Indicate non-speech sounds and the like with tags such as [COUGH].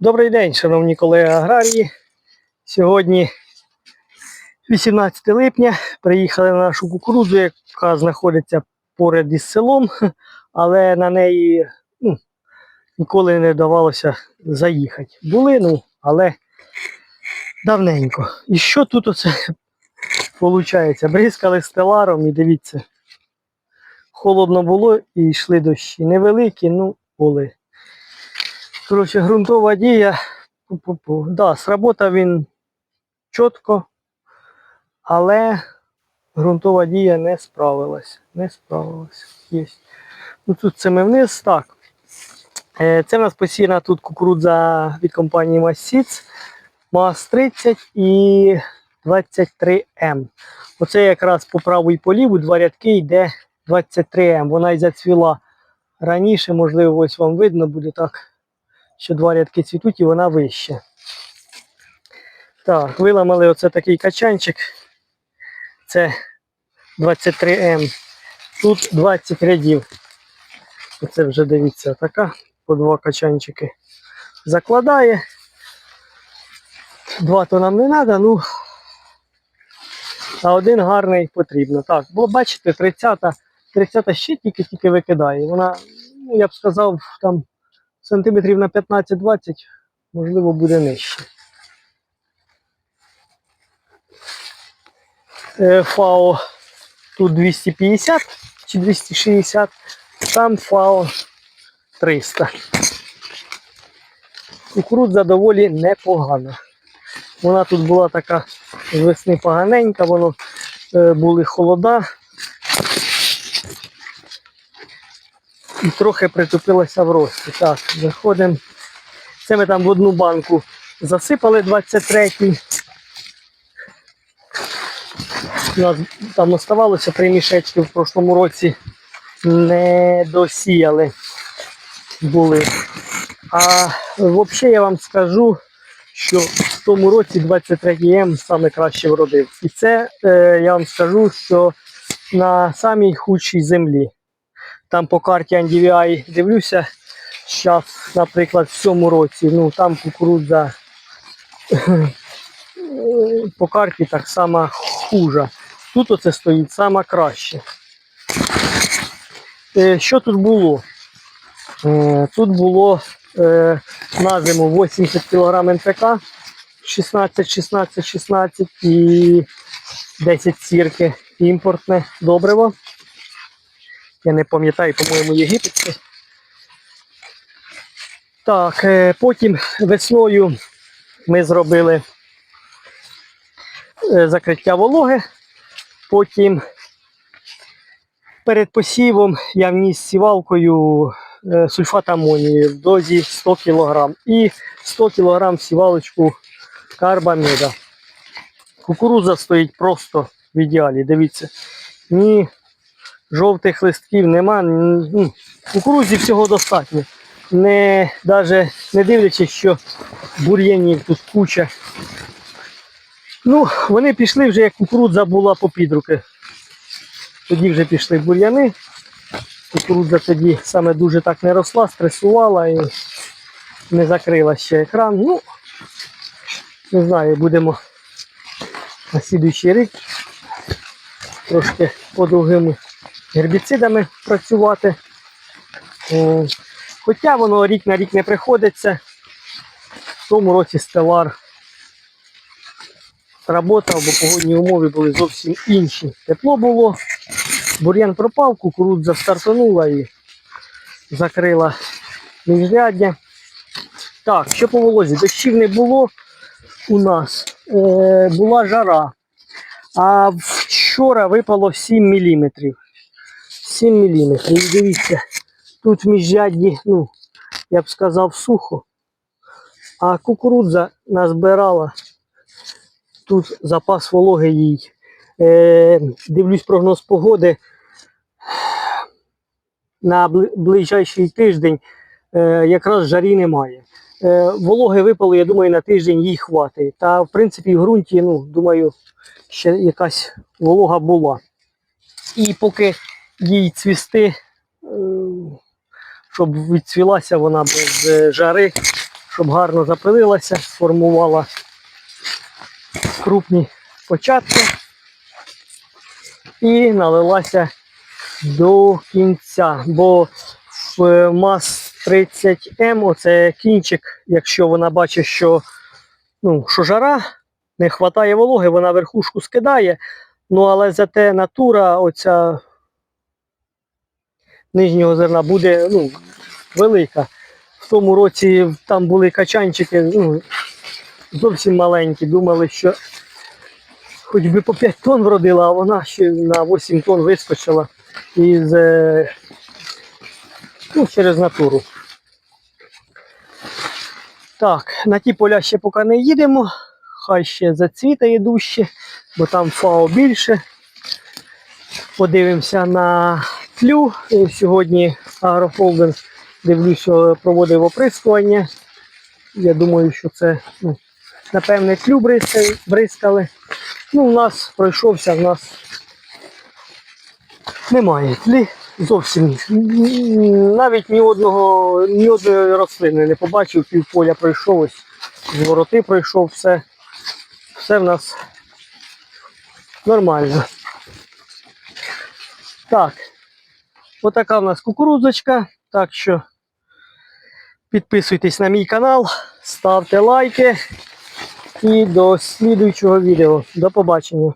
Добрий день, шановні колеги аграрії. Сьогодні 18 липня. Приїхали на нашу кукурудзу, яка знаходиться поряд із селом, але на неї ну, ніколи не вдавалося заїхати. Були, ну, але давненько. І що тут оце виходить? Бризкали стеларом і дивіться, холодно було і йшли дощі. Невеликі, ну були. Коротше, ґрунтова дія. Пу-пу-пу. Да, сработав він чітко, але ґрунтова дія не справилась. Не справилась. Є. Ну, тут це ми вниз. Так. Е, Це в нас посіяна тут кукурудза від компанії Massits. МАЗ 30 і 23М. Оце якраз по праву і по ліву два рядки йде 23М. Вона і зацвіла раніше, можливо, ось вам видно буде так що два рядки цвітуть і вона вища. Так, виламали оце такий качанчик. Це 23М. Тут 20 рядів. Оце вже дивіться, така по два качанчики. Закладає. Два то нам не треба, ну. А один гарний потрібно. Так, бо бачите, 30-та 30 ще тільки-тільки викидає. Вона, ну я б сказав, там сантиметрів на 15-20, можливо, буде нижче. Е, ФАО тут 250 чи 260, там ФАО 300. Кукурудза доволі непогана. Вона тут була така з весни поганенька, воно е, були холода. І трохи притупилася в рості. Так, заходимо. Це ми там в одну банку засипали 23-й. У нас там оставалося три мішечки в прошлому році не досіяли були. А взагалі я вам скажу, що в тому році 23 М саме краще вродив. І це е, я вам скажу, що на самій худшій землі. Там по карті NDVI дивлюся, зараз, наприклад, в цьому році, ну там кукурудза [CLEARS THROAT] по карті так само хужа. Тут оце стоїть саме краще. Е, Що тут було? Е, Тут було на зиму 80 кг НПК, 16, 16, 16 і 10 сірки імпортне добриво. Я не пам'ятаю, по-моєму, єгипетське. Так, е, потім весною ми зробили е, закриття вологи. Потім перед посівом я вніс сівалкою е, сульфат амонію в дозі 100 кг і 100 кг сівалочку карбаміда. Кукуруза стоїть просто в ідеалі. Дивіться. Ні жовтих листків нема. Ну, Кукурудзі всього достатньо. Не, даже не дивлячись, що бур'янів тут куча. Ну, вони пішли вже, як кукурудза була по підруки. Тоді вже пішли бур'яни. Кукурудза тоді саме дуже так не росла, стресувала і не закрила ще екран. Ну, не знаю, будемо на слідуючий рік трошки по другому гербіцидами працювати. Хоча воно рік на рік не приходиться. В тому році стелар работав, бо погодні умови були зовсім інші. Тепло було, бур'ян пропав, кукурудза стартанула і закрила міжряддя. Так, що по волозі? Дощів не було у нас. Е, була жара. А вчора випало 7 міліметрів. 7 мм. І дивіться, тут в міжрядді, ну, я б сказав, сухо. А кукурудза назбирала. Тут запас вологи їй. Е, дивлюсь прогноз погоди. На ближайший тиждень е, якраз жарі немає. Е, вологи випало, я думаю, на тиждень їй хватить. Та в принципі в ґрунті, ну, думаю, ще якась волога була. І поки їй цвісти, е, щоб відцвілася вона без жари, щоб гарно запилилася, сформувала крупні початки і налилася до кінця. Бо в МАЗ 30М оце кінчик, якщо вона бачить, що, ну, що жара, не вистачає вологи, вона верхушку скидає. Ну, але зате натура оця нижнього зерна буде ну, велика. В тому році там були качанчики ну, зовсім маленькі. Думали, що хоч би по 5 тонн вродила, а вона ще на 8 тонн вискочила із, е, ну, через натуру. Так, на ті поля ще поки не їдемо. Хай ще зацвітає дужче, бо там фао більше. Подивимося на тлю. Сьогодні агрохолдинг, дивлюся, проводив оприскування. Я думаю, що це, ну, напевне, тлю бризкали. Ну, у нас пройшовся, в нас немає тлі. Зовсім навіть ні одного, ні одної рослини не побачив, півполя пройшов, ось з вороти пройшов, все, все в нас нормально. Так, отака в нас кукурудзочка. Так що підписуйтесь на мій канал, ставте лайки і до слідуючого відео. До побачення.